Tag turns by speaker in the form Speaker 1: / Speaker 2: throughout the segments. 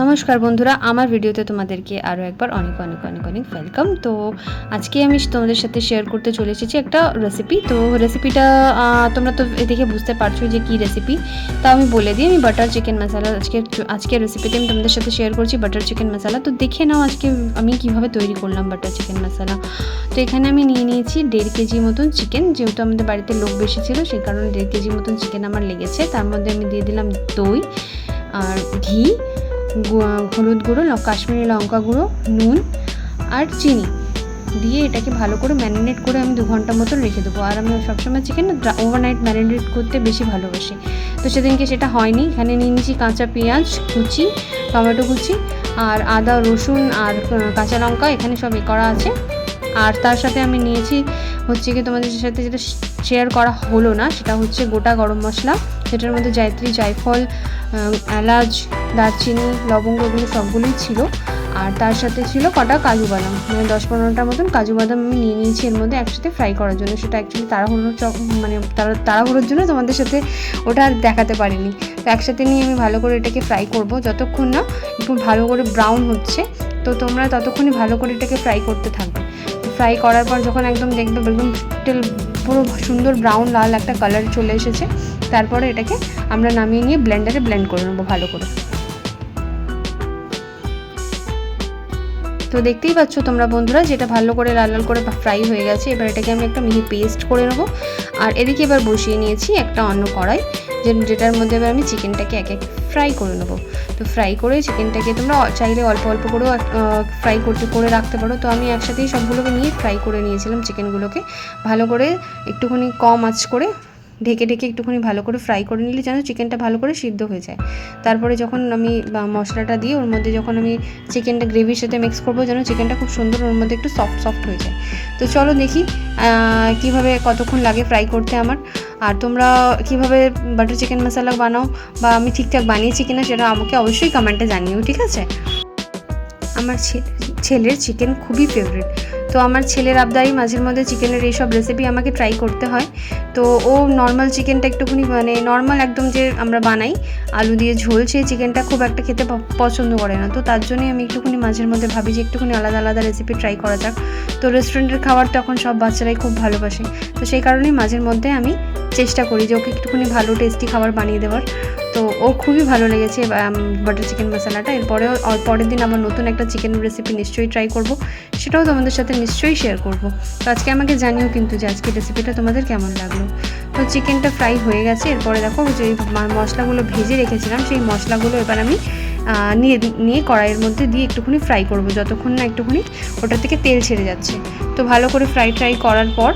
Speaker 1: নমস্কার বন্ধুরা, আমার ভিডিওতে তোমাদেরকে আরও একবার অনেক অনেক অনেক অনেক ওয়েলকাম তো আজকে আমি তোমাদের সাথে শেয়ার করতে চলে এসেছি একটা রেসিপি তো রেসিপিটা তোমরা তো দেখে বুঝতে পারছ যে কী রেসিপি তা আমি বলে দিই, আমি বাটার চিকেন মশালা আজকে আজকের রেসিপিতে আমি তোমাদের সাথে শেয়ার করছি বাটার চিকেন মশালা তো দেখে নাও আজকে আমি কীভাবে তৈরি করলাম বাটার চিকেন মশালা তো এখানে আমি নিয়ে নিয়েছি দেড় কেজি মতন চিকেন যেহেতু আমাদের বাড়িতে লোক বেশি ছিল, সেই কারণে দেড় কেজি মতন চিকেন আমার লেগেছে। তার মধ্যে আমি দিয়ে দিলাম দই আর ঘি। হলুদ গুঁড়ো কাশ্মীরি লঙ্কা গুঁড়ো, নুন আর চিনি দিয়ে এটাকে ভালো করে ম্যারিনেট করে আমি দু ঘণ্টা মতন রেখে দেবো। আর আমি সবসময় চিকেন ওভারনাইট ম্যারিনেট করতে বেশি ভালোবাসি। তো সেদিনকে সেটা হয়নি। এখানে নিয়ে নিয়েছি কাঁচা পেঁয়াজ কুচি, টমেটো কুচি আর আদা, রসুন আর কাঁচা লঙ্কা, এখানে সব এ করা আছে। আর তার সাথে আমি নিয়েছি হচ্ছে কি তোমাদের সাথে যেটা শেয়ার করা হলো না, সেটা হচ্ছে গোটা গরম মশলা। যেটার মধ্যে জায়ত্রী, জায়ফল এলাচ, দারচিনি, লবঙ্গ এগুলো সবগুলোই ছিল। আর তার সাথে ছিল কটা কাজু বাদাম। মানে দশ পনেরোটার মতন কাজু বাদাম আমি নিয়ে নিয়েছি এর মধ্যে একসাথে ফ্রাই করার জন্য। সেটা অ্যাকচুয়ালি তাড়াহুড়োর মানে তাড়া- তাড়াহুড়োর জন্য তোমাদের সাথে ওটা আর দেখাতে পারিনি। তো একসাথে নিয়ে আমি ভালো করে এটাকে ফ্রাই করব। যতক্ষণ না একটু ভালো করে ব্রাউন হচ্ছে, তো তোমরা ততক্ষণই ভালো করে এটাকে ফ্রাই করতে থাকবে। ফ্রাই করার পর যখন একদম দেখবে একদম পুরো সুন্দর ব্রাউন লাল একটা কালার চলে এসেছে, তারপরে এটাকে আমরা নামিয়ে নিয়ে ব্লেন্ডারে ব্লেন্ড করে নেব ভালো করে। তো দেখতেই পাচ্ছ তোমরা বন্ধুরা, যেটা ভালো করে লাল লাল করে ফ্রাই হয়ে গেছে, এবার এটাকে আমি একটা মিহি পেস্ট করে নেব। আর এদিকে এবার বসিয়ে নিয়েছি একটা অন্য কড়াই যেটার মধ্যে এবার আমি চিকেনটাকে এক এক ফ্রাই করে নেব। তো ফ্রাই করে চিকেনটাকে তোমরা চাইলে অল্প অল্প করেও ফ্রাই করতে, করে রাখতে পারো। তো আমি একসাথেই সবগুলোকে নিয়ে ফ্রাই করে নিয়েছিলাম চিকেনগুলোকে ভালো করে একটুখানি কম আঁচ করে ঢেকে ঢেকে একটুখানি ভালো করে ফ্রাই করে নিলে যেন চিকেনটা ভালো করে সিদ্ধ হয়ে যায়। তারপরে যখন আমি মশলাটা দিয়ে ওর মধ্যে যখন আমি চিকেনটা গ্রেভির সাথে মিক্স করব যেন চিকেনটা খুব সুন্দর ওর মধ্যে একটু সফট সফট হয়ে যায়। তো চলো দেখি কীভাবে কতক্ষণ লাগে ফ্রাই করতে আমার। আর তোমরা কীভাবে বাটার চিকেন মশালা বানাও বা আমি ঠিকঠাক বানিয়েছি কিনা সেটা আমাকে অবশ্যই কমেন্টে জানিও, ঠিক আছে? আমার ছেলের চিকেন খুবই ফেভারিট তো আমার ছেলের আবদারি মাঝের মধ্যে চিকেনের এইসব রেসিপি আমাকে ট্রাই করতে হয়। তো ও নর্মাল চিকেনটা একটুখানি মানে নর্মাল একদম যে আমরা বানাই, আলু দিয়ে ঝোল, সেই চিকেনটা খুব একটা খেতে পছন্দ করে না। তো তার জন্যই আমি একটুখানি মাঝের মধ্যে ভাবি যে একটুখানি আলাদা আলাদা রেসিপি ট্রাই করা যাক। তো রেস্টুরেন্টের খাবার তো এখন সব বাচ্চারাই খুব ভালোবাসে। তো সেই কারণেই মাঝের মধ্যে আমি চেষ্টা করি যে ওকে একটুখানি ভালো টেস্টি খাবার বানিয়ে দেওয়ার। তো ও খুবই ভালো লেগেছে বাটার চিকেন মশলাটা এরপরেও পরের দিন আমার নতুন একটা চিকেন রেসিপি নিশ্চয়ই ট্রাই করব। সেটাও তোমাদের সাথে নিশ্চয়ই শেয়ার করব। তো আজকে আমাকে জানিও কিন্তু যে আজকে রেসিপিটা তোমাদের কেমন লাগল। তো চিকেনটা ফ্রাই হয়ে গেছে। এরপরে দেখো যে মশলাগুলো ভেজে রেখেছিলাম। সেই মশলাগুলো এবার আমি নিয়ে নিয়ে কড়াইয়ের মধ্যে দিয়ে একটুখানি ফ্রাই করব। যতক্ষণ না একটুখানি ওটা থেকে তেল ছেড়ে যাচ্ছে। তো ভালো করে ফ্রাই ট্রাই করার পর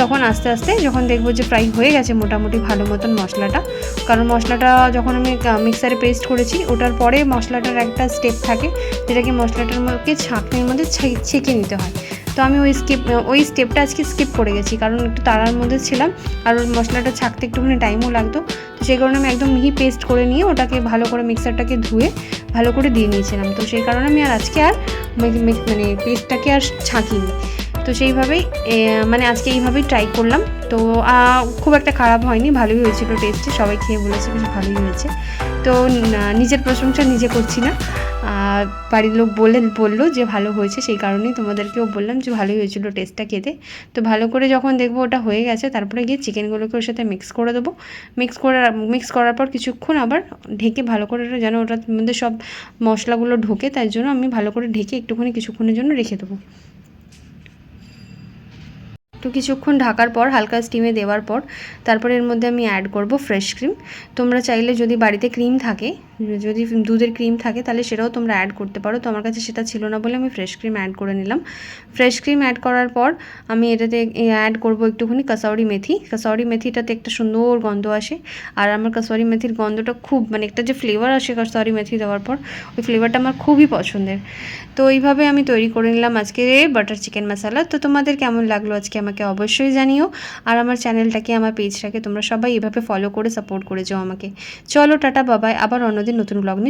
Speaker 1: তখন আস্তে আস্তে যখন দেখব যে ফ্রাই হয়ে গেছে মোটামুটি ভালো মতন মশলাটা, কারণ মশলাটা যখন আমি মিক্সারে পেস্ট করেছি, ওটার পরে মশলাটার একটা স্টেপ থাকে যেটাকে মশলাটার মধ্যে ছাঁকনির মধ্যে ছেঁকে নিতে হয়। তো আমি ওই স্কিপ ওই স্টেপটা আজকে স্কিপ করে গেছি, কারণ একটু তাড়ার মধ্যে ছিলাম, আর মশলাটা ছাঁকতে একটুখানি টাইমও লাগতো, তো সেই কারণে আমি একদম মিহি পেস্ট করে নিয়ে ওটাকে ভালো করে মিক্সারটাকে ধুয়ে ভালো করে দিয়ে নিয়েছিলাম। তো সেই কারণে আমি আর আজকে আর মানে পেস্টটাকে আর ছাঁকিনি। তো সেইভাবেই মানে আজকে এইভাবেই ট্রাই করলাম। তো খুব একটা খারাপ হয়নি, ভালোই হয়েছিল টেস্টে সবাই খেয়ে বলেছে বেশ ভালোই হয়েছে। তো নিজের প্রশংসা নিজে করছি না। বাড়ির লোক বলে, বলল যে ভালো হয়েছে, সেই কারণেই তোমাদেরকেও বললাম যে ভালোই হয়েছিল টেস্টটা খেতে। তো ভালো করে যখন দেখব ওটা হয়ে গেছে, তারপরে গিয়ে চিকেনগুলোকে ওর সাথে মিক্স করে দেবো। মিক্স করে মিক্স করার পর কিছুক্ষণ আবার ঢেকে ভালো করে যেন ওটার মধ্যে সব মশলাগুলো ঢোকে, তাই জন্য আমি ভালো করে ঢেকে একটুখানি কিছুক্ষণের জন্য রেখে দেবো। তো কিছুক্ষণ ঢাকার পর, হালকা স্টিমে দেওয়ার পর, তারপরে এর মধ্যে আমি অ্যাড করব ফ্রেশ ক্রিম তোমরা চাইলে যদি বাড়িতে ক্রিম থাকে, যদি দুধের ক্রিম থাকে, তাহলে সেটাও তোমরা অ্যাড করতে পারো। তো আমার কাছে সেটা ছিল না বলে আমি ফ্রেশ ক্রিম অ্যাড করে নিলাম। ফ্রেশ ক্রিম অ্যাড করার পর, আমি এটাতে অ্যাড করব একটুখানি কাসাউরি মেথি। কাসাউরি মেথিটাতে একটা সুন্দর গন্ধ আসে। আর আমার কাসাউরি মেথির গন্ধটা খুব মানে একটা যে ফ্লেভার আসে কাসাউরি মেথি দেওয়ার পর, ওই ফ্লেভারটা আমার খুবই পছন্দের। তো এইভাবে আমি তৈরি করে নিলাম আজকে বাটার চিকেন মশলা তো তোমাদের কেমন লাগল আজকে আমাকে অবশ্যই জানিও। আর আমার চ্যানেলটাকে, আমার পেজটাকে তোমরা সবাই এভাবে ফলো করে সাপোর্ট করে যাও আমাকে। চলো, টাটা বাবাই আবার অন্যদিন নতুন ব্লগ নিয়ে